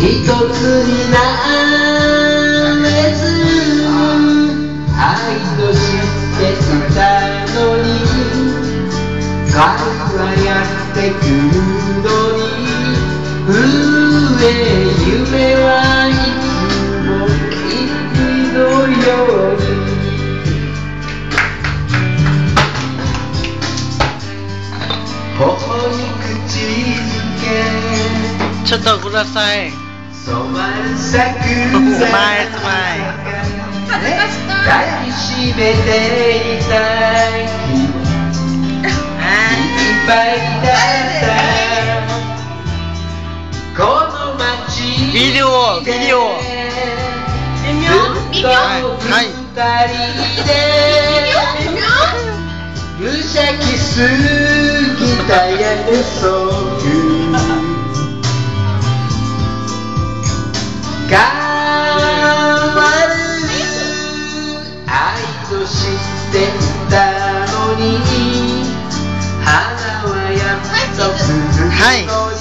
一つになれず愛としていた。のに。彼はやってくるちょっとください。染まる桜うまい。抱きしめていたい。いっぱいだったこの街ビデオ？ビデオ？微妙微妙はい。二人で無邪気すぎたやねそう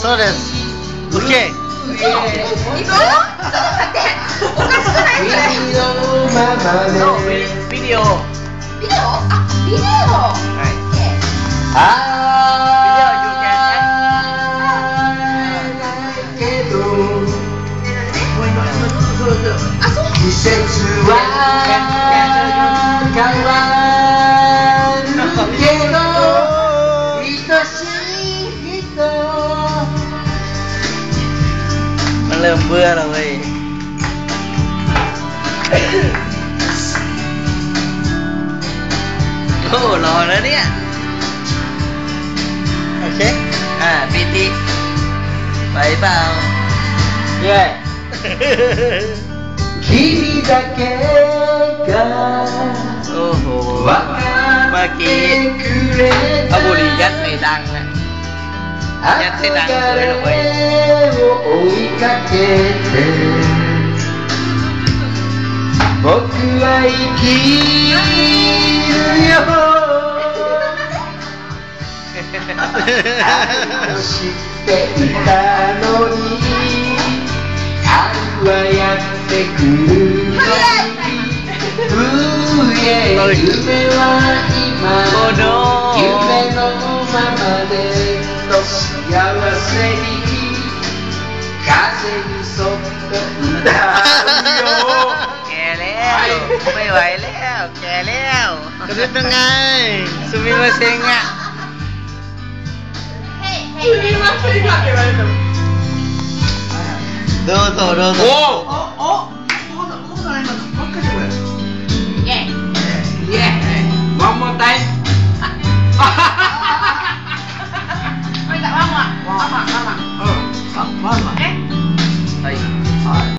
そうです。オッケー。ちょっと待っておかしくないそれ君のままそうで。ビデオ。ビデオあビデオはい。あ季節は เริ่มเบื่อแล้วเว้ย โอ้รอแล้วเนี่ย โอเค อ่าปีติไปเปล่า เย้君だけが โอ้โห 分かってくれ เ やってたんそれの声を追いかけて僕は生きるよ愛を知っていたのに春はやってくるのに上夢は今の夢のままで los y a la serie casi kè leo mày vậy leo. Kè leo tôi biết nó ngay sumi mơ sinh ạ sumi mơ sinh ạ đô tô